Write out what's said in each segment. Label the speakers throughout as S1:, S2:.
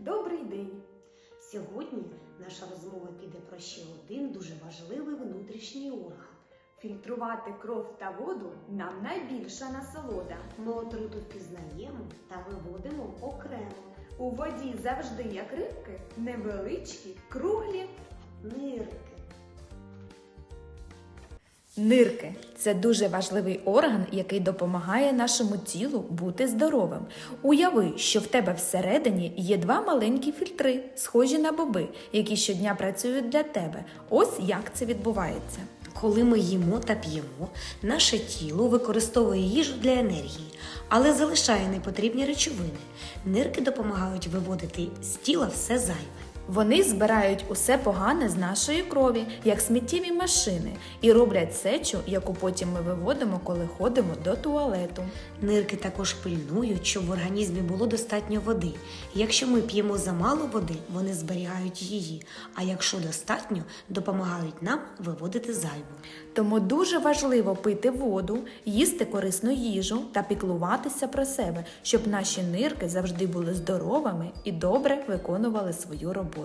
S1: Добрий день!
S2: Сьогодні наша розмова піде про ще один дуже важливий внутрішній орган.
S1: Фільтрувати кров та воду нам найбільша насолода.
S2: Ми отруту впізнаємо та виводимо окремо
S1: У воді завжди як рибки, невеличкі, круглі.
S2: Нирки
S3: це дуже важливий орган, який допомагає нашому тілу бути здоровим. Уяви, що в тебе всередині є два маленькі фільтри, схожі на боби, які щодня працюють для тебе. Ось як це відбувається.
S2: Коли ми їмо та п'ємо, наше тіло використовує їжу для енергії, але залишає непотрібні речовини. Нирки допомагають виводити з тіла все зайве.
S3: Вони збирають усе погане з нашої крові, як сміттєві машини, і роблять сечу, яку потім ми виводимо, коли ходимо до туалету.
S2: Нирки також пильнують, щоб в організмі було достатньо води. Якщо ми п'ємо замало води, вони зберігають її, а якщо достатньо, допомагають нам виводити зайву.
S3: Тому дуже важливо пити воду, їсти корисну їжу та піклуватися про себе, щоб наші нирки завжди були здоровими і добре виконували свою роботу.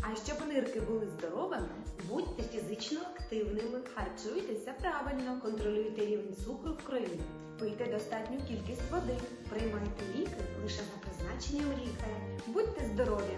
S1: А щоб нирки були здоровими,
S2: Будьте фізично активними,
S1: харчуйтеся правильно,
S2: контролюйте рівень цукру в крові,
S1: пийте достатню кількість води,
S2: приймайте ліки лише за призначенням лікаря.
S1: будьте здорові!